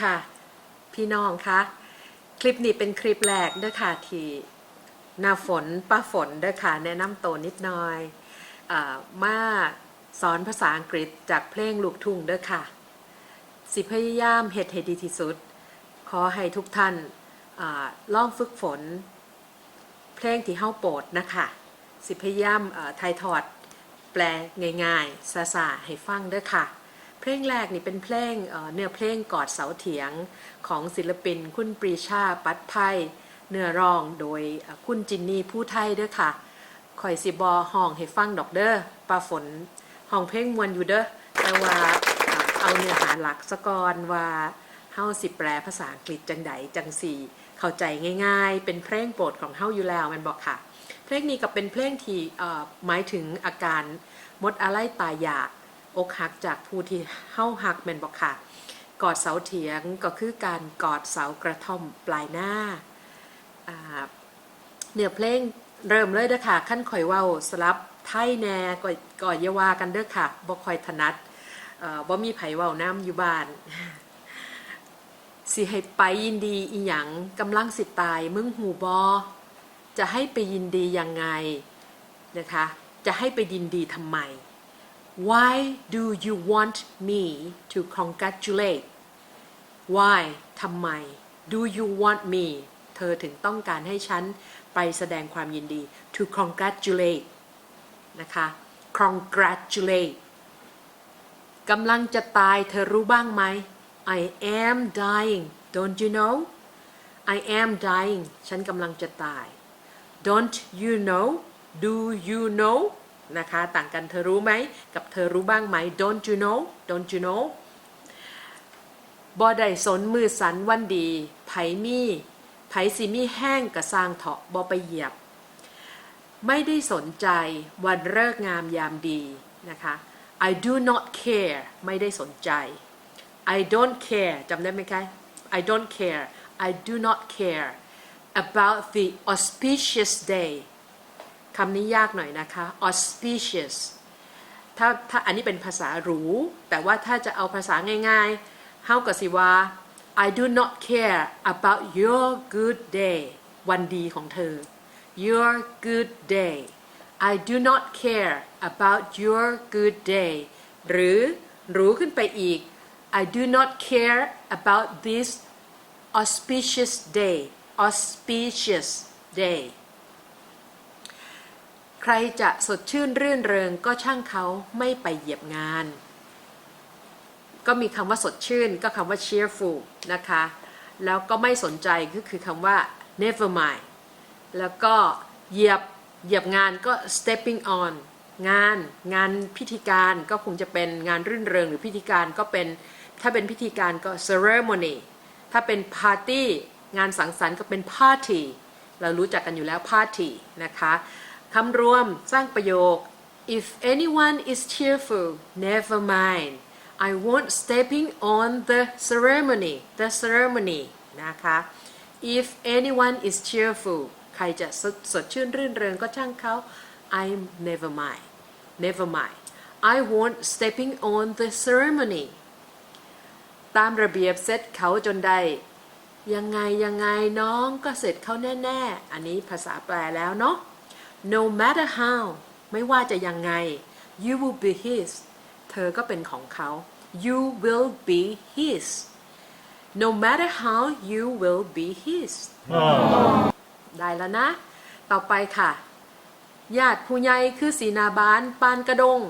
ค่ะ พี่น้องคะคลิปนี้เป็นคลิปแรกเด้อค่ะที่หน้าฝนป้าฝนเด้อค่ะแนะนำตัวนิดหน่อยอมาสอนภาษาอังกฤษจากเพลงลูกทุ่งเด้อค่ะ สิพยายามเฮ็ดให้ดีที่สุด ขอให้ทุกท่านอลองฝึกฝน เพลงที่เฮาโปรดนะคะ สิพยายามอ่าถ่ายทอด แปลง่ายๆซาซาให้ฟังเด้อค่ะ เพลงแรกนี่เป็นเพลงเนื้อเพลงกอดเสาเถียงของศิลปิน คุณปรีชาปัดไพ่เนื้อร้องโดยคุณจินนี่ผู้ไทยเด้อค่ะข่อยสิบอห้องให้ฟังดอกเด้อปลาฝนห้องเพลงมวนอยู่เด้อแต่ว่าเอาเนื้อหาหลักสะกอนว่าเฮาสิแปลภาษาอังกฤษจังใดจังสี่ เข้าใจง่าย ๆ เป็นเพลงโปรดของเฮาอยู่แล้วมันบอกค่ะ เพลงนี้ก็เป็นเพลงที่หมายถึงอาการมดอะไรตายอยาก อกหักจากผู้ที่เฮ้าหักแม่นบอกค่ะ กอดเสาเถียงก็คือการกอดเสากระท่อมปลายหน้าเนื้อเพลงเริ่มเลยเด้อค่ะขั้นข่อยเว้าสลับไทยแน่ก่อยก่อยาวากันเด้อค่ะบ่ค่อยถนัดบ่มีไผเว้าน้ำอยู่บ้านสิให้ไปยินดีอีหยังกำลังสิตายมึงหูบอจะให้ไปยินดียังไงนะคะ จะให้ไปยินดีทำไม Why do you want me to congratulate Why ทำไม Do you want me เธอถึงต้องการให้ฉันไปแสดงความยินดี to congratulate นะคะ congratulate กำลังจะตายเธอรู้บ้างไหม I am dying don't you know I am dying ฉันกำลังจะตาย don't you know do you know นะคะ ต่างกันเธอรู้ไหม กับเธอรู้บ้างไหม don't you know don't you know บ่ได้สนมือสันวันดี ไผมีไผสิมีแห้งกระสร้างเถาะบ่ไปเหยียบ ไม่ได้สนใจวันเลิกงามยามดีนะคะ I do not care ไม่ได้สนใจ I don't care จำได้ไหมคะ I don't care I do not care about the auspicious day คำนี้ยากหน่อยนะคะ auspicious ถ้าถ้าอันนี้เป็นภาษาหรู แต่ว่าถ้าจะเอาภาษาง่ายๆเฮากับสิว่า I do not care about your good day วันดีของเธอ your good day I do not care about your good day หรือหรูขึ้นไปอีก I do not care about this auspicious day auspicious day ใครจะสดชื่นรื่นเริงก็ช่างเขาไม่ไปเหยียบงาน ก็มีคำว่าสดชื่นก็คำว่า cheerful นะคะ แล้วก็ไม่สนใจก็คือคำว่า never mind แล้วก็เหยียบเหยียบงานก็ stepping on งานงานพิธีการก็คงจะเป็นงานรื่นเริงหรือพิธีการก็เป็นถ้าเป็นพิธีการก็ ceremony ถ้าเป็น party งานสังสรรค์ก็เป็น party เรารู้จักกันอยู่แล้ว party นะคะ คำรวมสร้างประโยค if anyone is cheerful never mind I won't stepping on the ceremony the ceremony นะคะ if anyone is cheerful ใครจะสดสดชื่นรื่นเริงก็ช่างเขา I never mind never mind I won't stepping on the ceremony ตามระเบียบเสร็จเขาจนได้ยังไงยังไงน้องก็เสร็จเขาแน่ ๆ อันนี้ภาษาแปลแล้วเนาะ no matter how ไม่ว่าจะยังไง you will be his เธอก็เป็นของเขา you will be his no matter how you will be his ได้แล้วนะ ต่อไปค่ะ ญาติผู้ใหญ่คือสีนาบานปานกระดง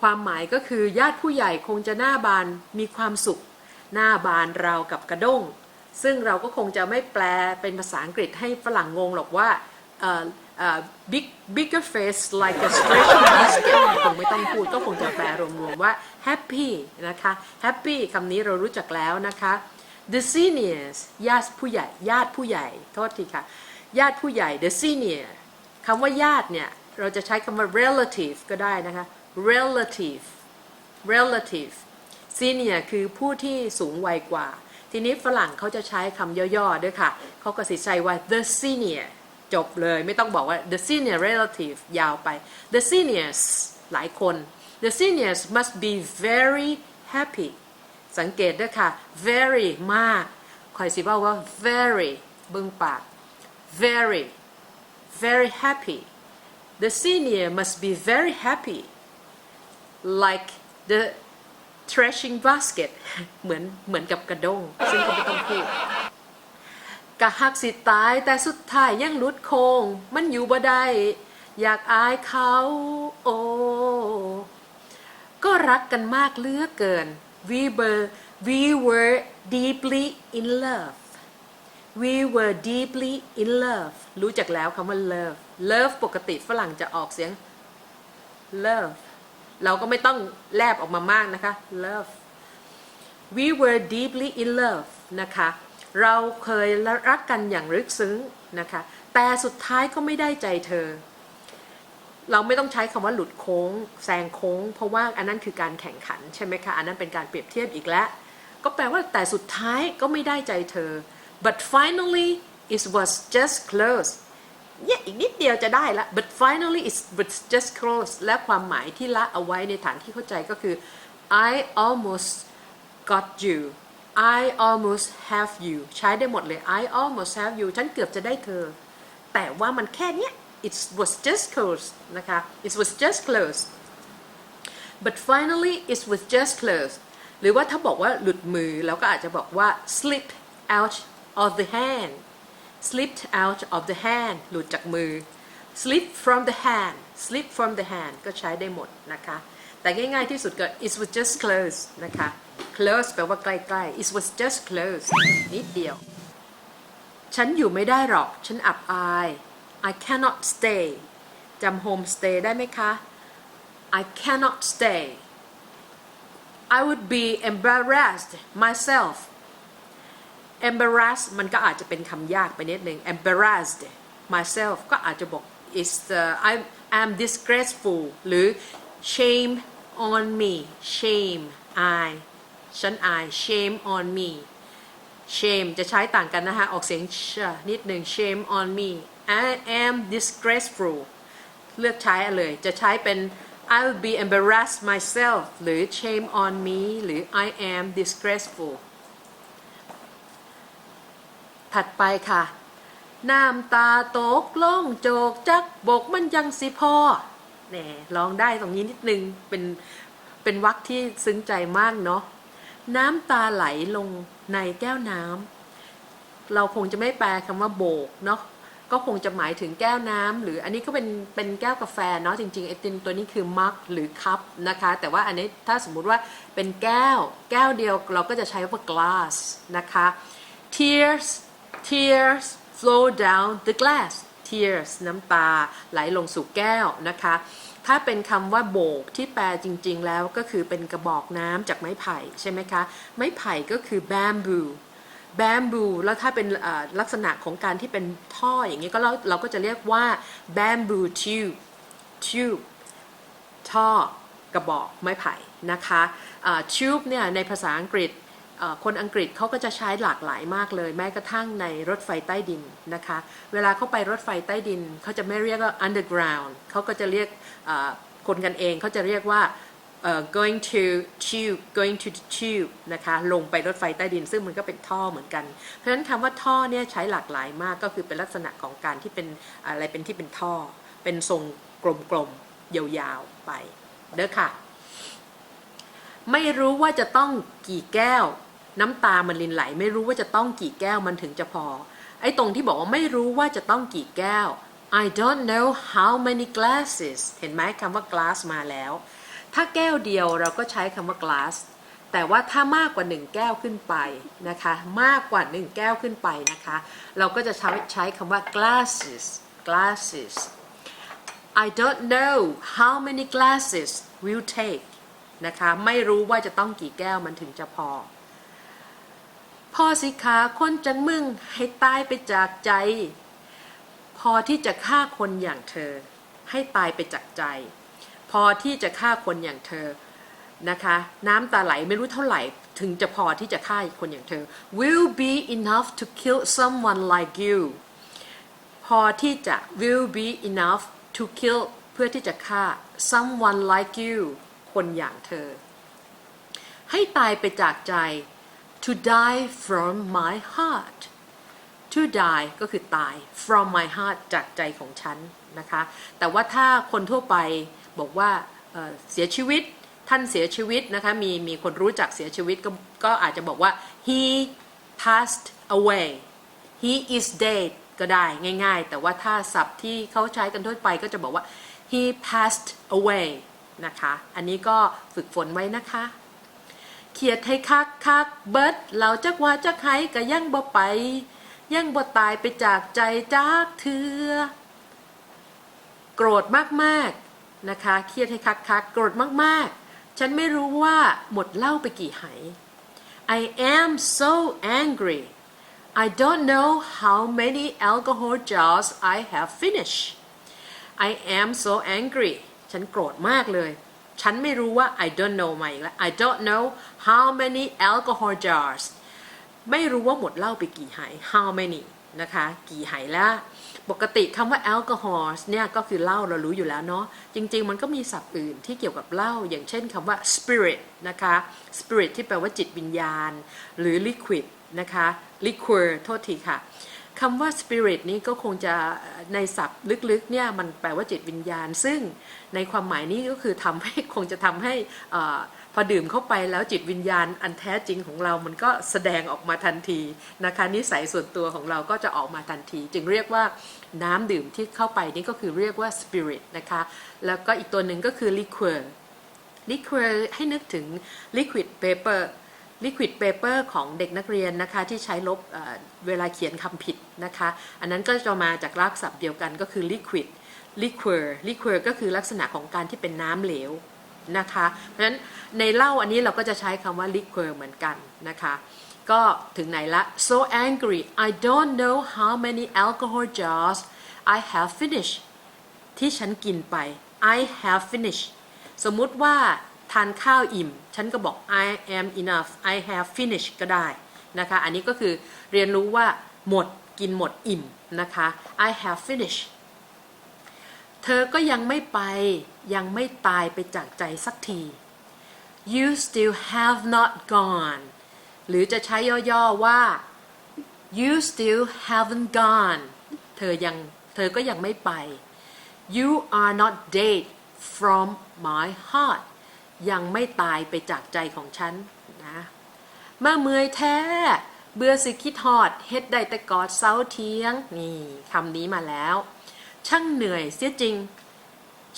ความหมายก็คือญาติผู้ใหญ่คงจะหน้าบานมีความสุข หน้าบานราวกับกระด้ง ซึ่งเราก็คงจะไม่แปลเป็นภาษาอังกฤษให้ฝรั่งงงหรอกว่า เอ่อเอ่อ big bigger face like a stretch basket คงไม่ต้องพูดก็คงจะแปลรวมๆว่า happy นะคะ happy คำนี้เรารู้จักแล้วนะคะ the seniors ญาติผู้ใหญ่ ญาติผู้ใหญ่ โทษทีค่ะ ญาติผู้ใหญ่ the senior คำว่าญาติเนี่ย เราจะใช้คำว่า relative ก็ได้นะคะ relative relative senior คือผู้ที่สูงวัยกว่า ทีนี้ฝรั่งเขาจะใช้คำย่อๆด้วยค่ะ เขาก็สิใช้ว่า the senior จบเลยไม่ต้องบอกว่า the senior relative ยาวไป the seniors หลายคน the seniors must be very happy สังเกตด้วยค่ะ very มากคอยสิว่าว่า very บึงปาก very very happy the senior must be very happy like the threshing basket เหมือนเหมือนกับกระด้งซึ่งก็ไม่ต้องพูด กะหักสิตายแต่สุดท้ายยังหลุดโคง มันอยู่บ่ได้ อยากอายเขาโอ้ก็รักกันมากเหลือเกิน we were we were deeply in love we were deeply in love รู้จักแล้วคำว่า love love ปกติฝรั่งจะออกเสียง love เราก็ไม่ต้องแลบออกมามากนะคะ love we were deeply in love นะคะ เราเคยรักกันอย่างลึกซึ้งนะคะ แต่สุดท้ายก็ไม่ได้ใจเธอ เราไม่ต้องใช้คำว่าหลุดโค้งแซงโค้ง เพราะว่าอันนั้นคือการแข่งขันใช่ไหมคะ อันนั้นเป็นการเปรียบเทียบอีกแล้ว ก็แปลว่าแต่สุดท้ายก็ไม่ได้ใจเธอ but finally it was just close เนี่ยอีกนิดเดียวจะได้ละ but finally it was just close และความหมายที่ละเอาไว้ในฐานที่เข้าใจก็คือ I almost got you I almost have you ใช้ได้หมดเลย I almost have you ฉันเกือบจะได้เธอ แต่ว่ามันแค่เนี้ย it was just close นะคะ it was just close but finally it was just close หรือว่าถ้าบอกว่าหลุดมือเราก็อาจจะบอกว่า slip out of the hand slipped out of the hand หลุดจากมือ slip from the hand slip from the hand ก็ใช้ได้หมดนะคะ แต่ง่ายๆที่สุดก็ it was just close นะคะ close แปลว่าใกล้ๆ it was just close นิดเดียว ฉันอยู่ไม่ได้หรอก ฉันอับอาย I cannot stay จำ home stay ได้ไหมคะ I cannot stay I would be embarrassed myself embarrassed มันก็อาจจะเป็นคำยากไปนิดนึง embarrassed myself ก็อาจจะบอก is the I am disgraceful หรือ shame on me shame อาย ฉันอาย shame on me shame จะใช้ต่างกันนะคะ ออกเสียงชนิดหนึ่ง shame on me I am disgraceful เลือกใช้เลย จะใช้เป็น I will be embarrassed myself หรือ shame on me หรือ I am disgraceful ถัดไปค่ะ น้ำตาตกล่องโจกจักบกมันยังสิพอแหน่ร้องได้ตรงนี้นิดนึง เป็น เป็นวรรคที่ซึ้งใจมากเนาะ น้ำตาไหลลงในแก้วน้ำเราคงจะไม่แปลคำว่าโบกเนาะก็คงจะหมายถึงแก้วน้ำหรืออันนี้ก็เป็นเป็นแก้วกาแฟเนาะจริงๆไอติมตัวนี้คือมักหรือคัพนะคะ แต่ว่าอันนี้ถ้าสมมุติว่าเป็นแก้ว แก้วเดียวเราก็จะใช้ว่า glass นะคะ tears tears flow down the glass tears น้ำตาไหลลงสู่แก้วนะคะ ถ้าเป็นคำว่าโบกที่แปลจริง ๆ แล้วก็คือเป็นกระบอกน้ำจากไม้ไผ่ใช่ไหมคะ ไม้ไผ่ก็คือ bamboo bamboo แล้วถ้าเป็นลักษณะของการที่เป็นท่ออย่างนี้ก็เราเราก็จะเรียกว่า bamboo tube tube ท่อกระบอกไม้ไผ่นะคะ tube เนี่ยในภาษาอังกฤษ คนอังกฤษเขาก็จะใช้หลากหลายมากเลย แม้กระทั่งในรถไฟใต้ดินนะคะ เวลาเขาไปรถไฟใต้ดินเขาจะไม่เรียกว่า underground เขาก็จะเรียกคนกันเองเขาจะเรียกว่า going to tube going to the tube นะคะ ลงไปรถไฟใต้ดิน ซึ่งมันก็เป็นท่อเหมือนกัน เพราะฉะนั้นคำว่าท่อเนี่ยใช้หลากหลายมากก็คือเป็นลักษณะของการที่เป็นอะไรเป็นที่เป็นท่อ เป็นทรงกลมๆยาวๆไปเด้อค่ะ ไม่รู้ว่าจะต้องกี่แก้ว น้ำตามันลินไหล ไม่รู้ว่าจะต้องกี่แก้วมันถึงจะพอ ไอ้ตรงที่บอกว่าไม่รู้ว่าจะต้องกี่แก้ว I don't know how many glasses เห็นไหมคำว่า glass มาแล้ว ถ้าแก้วเดียวเราก็ใช้คำว่า glass แต่ว่าถ้ามากกว่า 1 แก้วขึ้นไปนะคะ มากกว่า 1 แก้วขึ้นไปนะคะ เราก็จะใช้ใช้คำว่า glasses glasses I don't know how many glasses will take นะคะ ไม่รู้ว่าจะต้องกี่แก้วมันถึงจะพอ พ่อสิขาคนจังมึงให้ตายไปจากใจ พอที่จะฆ่าคนอย่างเธอ ให้ตายไปจากใจ พอที่จะฆ่าคนอย่างเธอนะคะ น้ำตาไหลไม่รู้เท่าไหร่ ถึงจะพอที่จะฆ่าคนอย่างเธอ will be enough to kill someone like you พอที่จะ will be enough to kill เพื่อที่จะฆ่า someone like you คนอย่างเธอ ให้ตายไปจากใจ to die from my heart to die ก็คือตาย from my heart จากใจของฉันนะคะ แต่ว่าถ้าคนทั่วไปบอกว่าเเสียชีวิตท่านเสียชีวิตนะคะ มีมีคนรู้จักเสียชีวิตก็ก็อาจจะบอกว่า he passed away he is dead ก็ได้ง่าย ๆ แต่ว่าถ้าศัพท์ที่เขาใช้กันทั่วไปก็จะบอกว่า he passed away นะคะ อันนี้ก็ฝึกฝนไว้นะคะ เขียดให้คักคักเบิดเราจักว่าจักไห้ก็ยังบ่ไป ยังบ่ตายไปจากใจจากเธอโกรธมากๆนะคะเครียดให้คักคักโกรธมากๆ ฉันไม่รู้ว่าหมดเหล้าไปกี่ไห I am so angry I don't know how many alcohol jars I have finished I am so angry ฉันโกรธมากเลย ฉันไม่รู้ว่า I don't know มาอีกแล้ว I don't know how many alcohol jars ไม่รู้ว่าหมดเหล้าไปกี่ไห how many นะคะ กี่ไหแล้วปกติคำว่า alcohol เนี่ยก็คือเหล้าเรารู้อยู่แล้วเนาะจริง ๆ มันก็มีศัพท์อื่นที่เกี่ยวกับเหล้าอย่างเช่นคำว่า spirit นะคะ spirit ที่แปลว่าจิตวิญญาณ หรือ liquid นะคะ liquor โทษทีค่ะ คำว่า spirit นี้ก็คงจะในศัพท์ลึกๆเนี่ยมันแปลว่าจิตวิญญาณ ซึ่งในความหมายนี้ก็คือทำให้คงจะทำให้ออพอดื่มเข้าไปแล้วจิตวิญญาณอันแท้จริงของเรา มันก็แสดงออกมาทันทีนะคะนิสัยส่วนตัวของเราก็จะออกมาทันที จึงเรียกว่าน้ำดื่มที่เข้าไปนี่ก็คือเรียกว่า spirit นะคะแล้วก็อีกตัวหนึ่งก็คือ liquor liquor ให้นึกถึง liquid paper liquid paper ของเด็กนักเรียนนะคะที่ใช้ลบเเวลาเขียนคำผิดนะคะ อันนั้นก็จะมาจากรากศัพท์เดียวกันก็คือ liquid liquor liquor ก็คือลักษณะของการที่เป็นน้ำเหลวนะคะ เพราะฉะนั้นในเหล้าอันนี้เราก็จะใช้คำว่า liquor เหมือนกันนะคะ ก็ถึงไหนละ so angry I don't know how many alcohol jars I have finished ที่ฉันกินไป I have finished สมมุติว่า ทานข้าวอิ่ม ฉันก็บอก I am enough I have finished ก็ได้นะคะ อันนี้ก็คือเรียนรู้ว่าหมดกินหมดอิ่มนะคะ I have finished เธอก็ยังไม่ไปยังไม่ตายไปจากใจสักที you still have not gone หรือจะใช้ย่อๆว่า you still haven't gone เธอยังเธอก็ยังไม่ไป you are not dead from my heart ยังไม่ตายไปจากใจของฉันนะมาเมื่อยแท้ เบื่อสิคิดหอดเฮ็ดได้แต่กอดเสาเทียง นี่คำนี้มาแล้ว ช่างเหนื่อยเสียจริง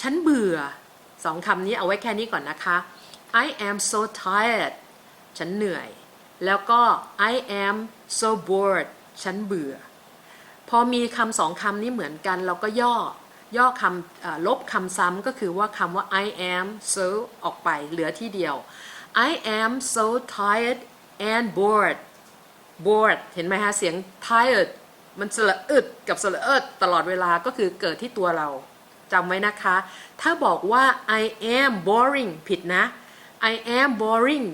ฉันเบื่อสองคำนี้เอาไว้แค่นี้ก่อนนะคะ I am so tired ฉันเหนื่อย แล้วก็ I am so bored ฉันเบื่อ พอมีคำสองคำนี้เหมือนกันเราก็ย่อ ย่อคำอลบคำซ้ำก็คือว่าคำว่า I am so ออกไปเหลือที่เดียว I am so tired and bored bored เห็นไหมฮะ เสียง tired มันสระอึดกับสระเอิดตลอดเวลาก็คือเกิดที่ตัวเราจำไว้นะคะ ถ้าบอกว่า I am boring ผิดนะ I am boring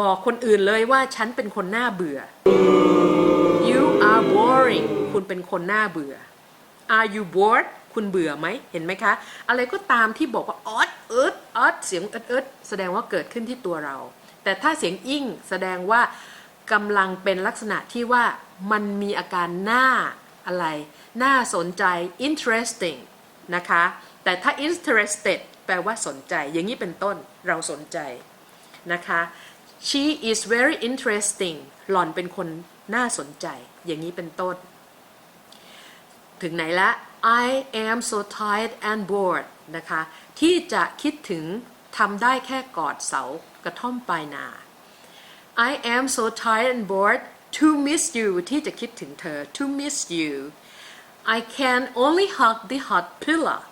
บอกคนอื่นเลยว่าฉันเป็นคนน่าเบื่อ You are boring คุณเป็นคนน่าเบื่อ Are you bored คุณเบื่อไหมเห็นไหมคะ อะไรก็ตามที่บอกว่าออดเอิดออดเสียงเอิดเอิดแสดงว่าเกิดขึ้นที่ตัวเรา แต่ถ้าเสียงอิ่งแสดงว่ากำลังเป็นลักษณะที่ว่ามันมีอาการน่าอะไร น่าสนใจ interesting นะคะ แต่ถ้า interested แปลว่าสนใจ อย่างนี้เป็นต้นเราสนใจนะคะ she is very interesting หล่อนเป็นคนน่าสนใจ อย่างนี้เป็นต้น ถึงไหนละ I am so tired and bored นะคะ ที่จะคิดถึงทำได้แค่กอดเสากระท่อมปลายนา I am so tired and bored to miss you ที่จะคิดถึงเธอ to miss you I can only hug the hot pillow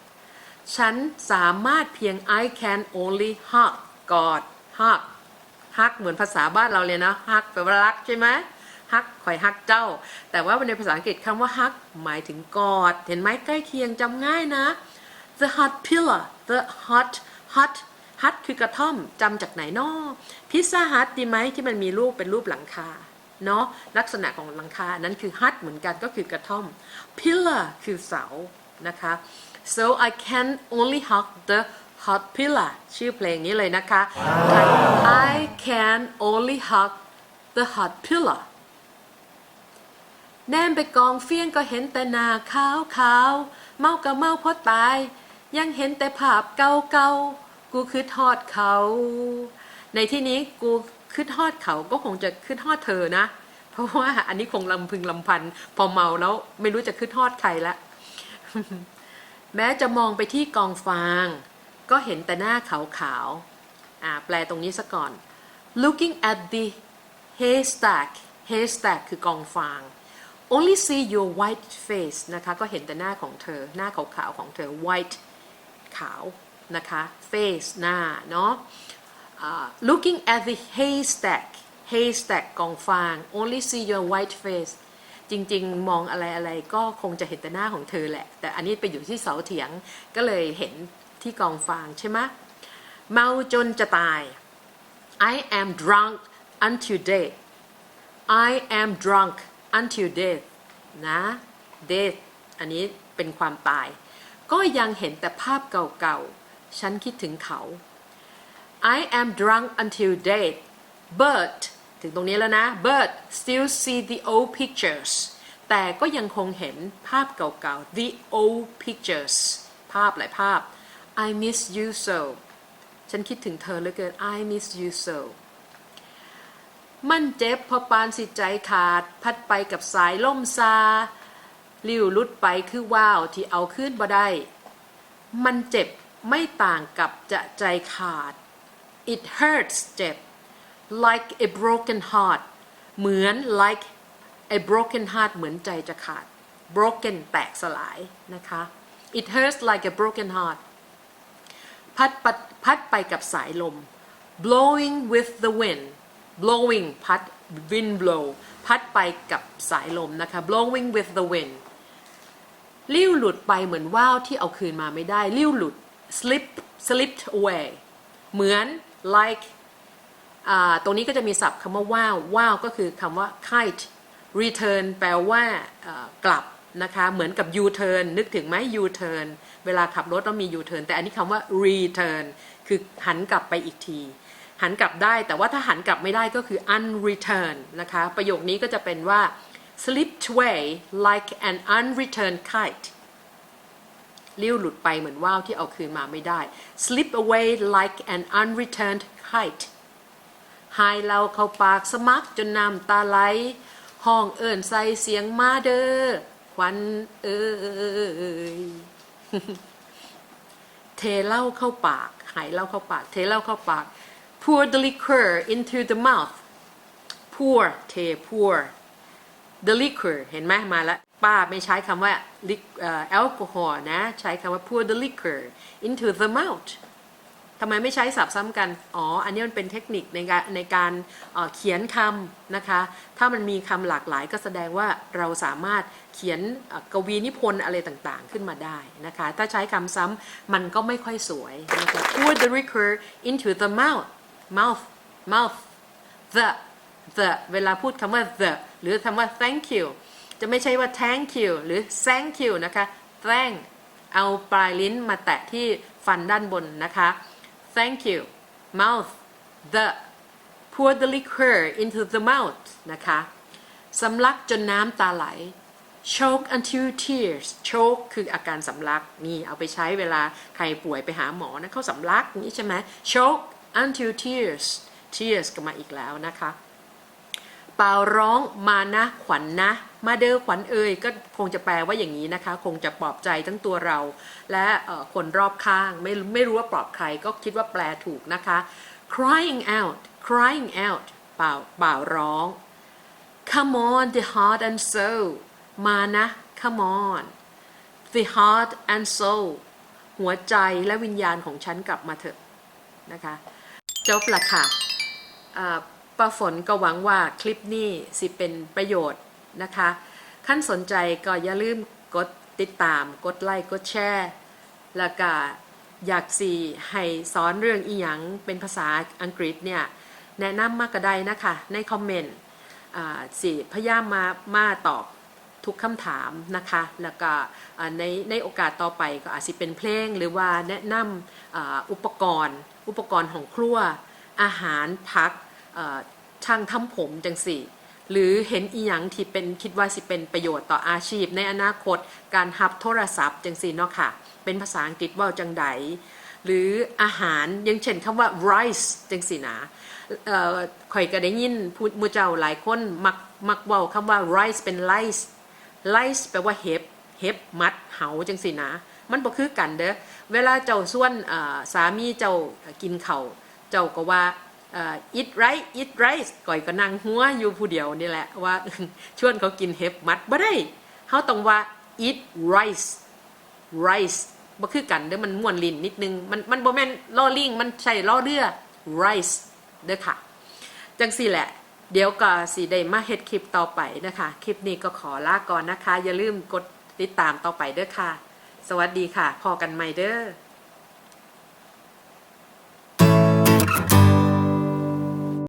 ฉันสามารถเพียง I can only hug กอด hug ฮักเหมือนภาษาบ้านเราเลยนะฮักแปลว่ารักใช่ไหม ฮักคอยฮักเจ้า แต่ว่าในภาษาอังกฤษคำว่าฮักหมายถึงกอด เห็นไหมใกล้เคียงจำง่ายนะ the hot pillow the hot hot hut คือกระท่อมจำจากไหนนอพิซซ่าฮัทดีไหมที่มันมีรูปเป็นรูปหลังคาเนาะลักษณะของหลังคานั้นคือฮัทเหมือนกันก็คือกระท่อม pillar คือเสานะคะ so I can only hug the hot pillar ชื่อเพลงนี้เลยนะคะ I can only hug the hot pillar แนมไปกองเฟี้ยงก็เห็นแต่หน้าขาวขาวๆเมาก็เมาเพราะตาย ยังเห็นแต่ภาพเก่าเก่าๆกูคือทอดเขา ในที่นี้กูคือทอดเขาก็คงจะคือทอดเธอนะ เพราะว่าอันนี้คงลำพึงลำพัน พอเมาแล้วไม่รู้จะคือทอดใครละ แม้จะมองไปที่กองฟาง ก็เห็นแต่หน้าขาวๆอ่าแปลตรงนี้ซะก่อน looking at the haystack haystack คือกองฟาง only see your white face นะคะ ก็เห็นแต่หน้าของเธอ หน้าขาวๆของเธอ white ขาวนะคะ face หน้าเนาะอ่า looking at the haystack haystack กองฟาง only see your white face จริงๆ มองอะไรอะไรๆก็คงจะเห็นแต่หน้าของเธอแหละ แต่อันนี้ไปอยู่ที่เสาเถียงก็เลยเห็นที่กองฟางใช่ไหมเมาจนจะตาย I am drunk until death I am drunk until death นะ death อันนี้เป็นความตาย ก็ยังเห็นแต่ภาพเก่าๆ ฉันคิดถึงเขา I am drunk until death but ถึงตรงนี้แล้วนะ but still see the old pictures แต่ก็ยังคงเห็นภาพเก่าๆ the old pictures ภาพหลายภาพ I miss you so ฉันคิดถึงเธอเหลือเกิน I miss you so มันเจ็บพอปานสิใจขาด พัดไปกับสายล่มซาลิ้วลุดไปคือว่าวที่เอาขึ้นบ่ได้ มันเจ็บไม่ต่างกับจะใจขาด it hurts เจ็บ like a broken heart เหมือน like a broken heart เหมือนใจจะขาด broken แตกสลายนะคะ it hurts like a broken heart พัดปัดพัดไปกับสายลม blowing with the wind blowing พัด wind blow พัดไปกับสายลมนะคะ blowing with the wind ลิ้วหลุดไปเหมือนว่าวที่เอาคืนมาไม่ได้ลิ้วหลุด slip slipped away เหมือน like อตรงนี้ก็จะมีศัพท์คำว่าว่าวว่าวก็คือคำว่า kite return แปลว่ากลับนะคะ เหมือนกับ U turn นึกถึงไหม U turn เวลาขับรถต้องมี U turn แต่อันนี้คำว่า return คือหันกลับไปอีกที หันกลับได้ แต่ว่าถ้าหันกลับไม่ได้ก็คือ unreturn นะคะ ประโยคนี้ก็จะเป็นว่า slipped away like an unreturned kite ลิ้วหลุดไปเหมือนว่าวที่เอาคืนมาไม่ได้ slip away like an unreturned kite หายเราเข้าปากสมักจนน้ำตาไหล ห้องเอิญใส่เสียงมาเด้อควันเอ้ยเทเล้าเข้าปาก หายเล้าเข้าปาก เทเล้าเข้าปาก pour the liquor into the mouth pour เท pour the liquor เห็นไหมมาแล้วป้าไม่ใช้คำว่าแอลกอฮอล์นะ ใช้คำว่า pour the liquor into the mouth ทำไมไม่ใช้สับซ้ำกัน อ๋อ อันนี้มันเป็นเทคนิคในการในการเอ่อเขียนคำนะคะ ถ้ามันมีคำหลากหลายก็แสดงว่าเราสามารถเขียนกวีนิพนธ์อะไรต่างๆ ขึ้นมาได้นะคะ ถ้าใช้คำซ้ำมันก็ไม่ค่อยสวยนะคะ pour the liquor into the mouth mouth mouth the the เวลาพูดคำว่า the หรือคำว่า thank you จะไม่ใช่ว่า thank you หรือ thank you นะคะ thank เอาปลายลิ้นมาแตะที่ฟันด้านบนนะคะ thank you mouth the pour the liquor into the mouth นะคะสำลักจนน้ำตาไหล choke until tears choke คืออาการสำลักนี่เอาไปใช้เวลาใครป่วยไปหาหมอนะเขาสำลักนี่ใช่ไหม choke until tears tears ก็มาอีกแล้วนะคะ เปล่าร้องมานะขวัญนะมาเด้อขวัญเอ่ยก็คงจะแปลว่าอย่างนี้นะคะ คงจะปลอบใจทั้งตัวเรา และคนรอบข้างไม่ไม่รู้ว่าปลอบใครก็คิดว่าแปลถูกนะคะ crying out crying out เปล่าเปล่าร้อง come on the heart and soul มานะ come on the heart and soul หัวใจและวิญญาณของฉันกลับมาเถอะนะคะ จบละค่ะป้าฝนก็หวังว่าคลิปนี้สิเป็นประโยชน์นะคะขั้นสนใจก็อย่าลืมกดติดตาม กดไลค์ กดแชร์ แล้วก็อยากสีให้สอนเรื่องอีหยังเป็นภาษาอังกฤษเนี่ย แนะนำมากก็ได้นะคะ ในคอมเมนต์อ่าสิพยายามมามาตอบ ทุกคำถามนะคะ แล้วก็ในในโอกาสต่อไปก็อาจจะเป็นเพลง หรือว่าแนะนำอ่าอุปกรณ์ อุปกรณ์ของครัว อาหารพักช่างทำผมจังสี่หรือเห็นอีหยังที่เป็นคิดว่าสิเป็นประโยชน์ต่ออาชีพ ในอนาคตการหับโทรศัพท์จังสี่เนาะค่ะ เป็นภาษาอังกฤษว่าจังใดหรืออาหารยังเช่นคำว่า rice จังสินะเอ่อข่อยก็ได้ยินพูดมูเจ้าหลายคนมักมักเว้าคำว่า rice เป็น rice rice แปลว่าเห็บเห็บมัดเหาจังสินะ มันบ่คือกันเด้อเวลาเจ้าส่วนสามีเจ้ากินเขาวเจ้าก็ว่าอ่อ eat right eat rice ก่อยก็นั่งหัวอยู่ผู้เดียวนี่แหละว่าชวนเขากินเห็บมัดบ่ได้เฮาต้องว่า eat rice rice บ่คือกันเด้อมันม่วนลิ้นนิดนึง มันมันบ่แม่นล่อลิงมันใช่ล่อเรือ rice เด้อค่ะ จังสี่แหละ เดี๋ยวก็สีได้มาเฮ็ดคลิปต่อไปนะคะ คลิปนี้ก็ขอลาก่อนนะคะ อย่าลืมกดติดตามต่อไปเด้อค่ะ สวัสดีค่ะ พอกันใหม่เด้อ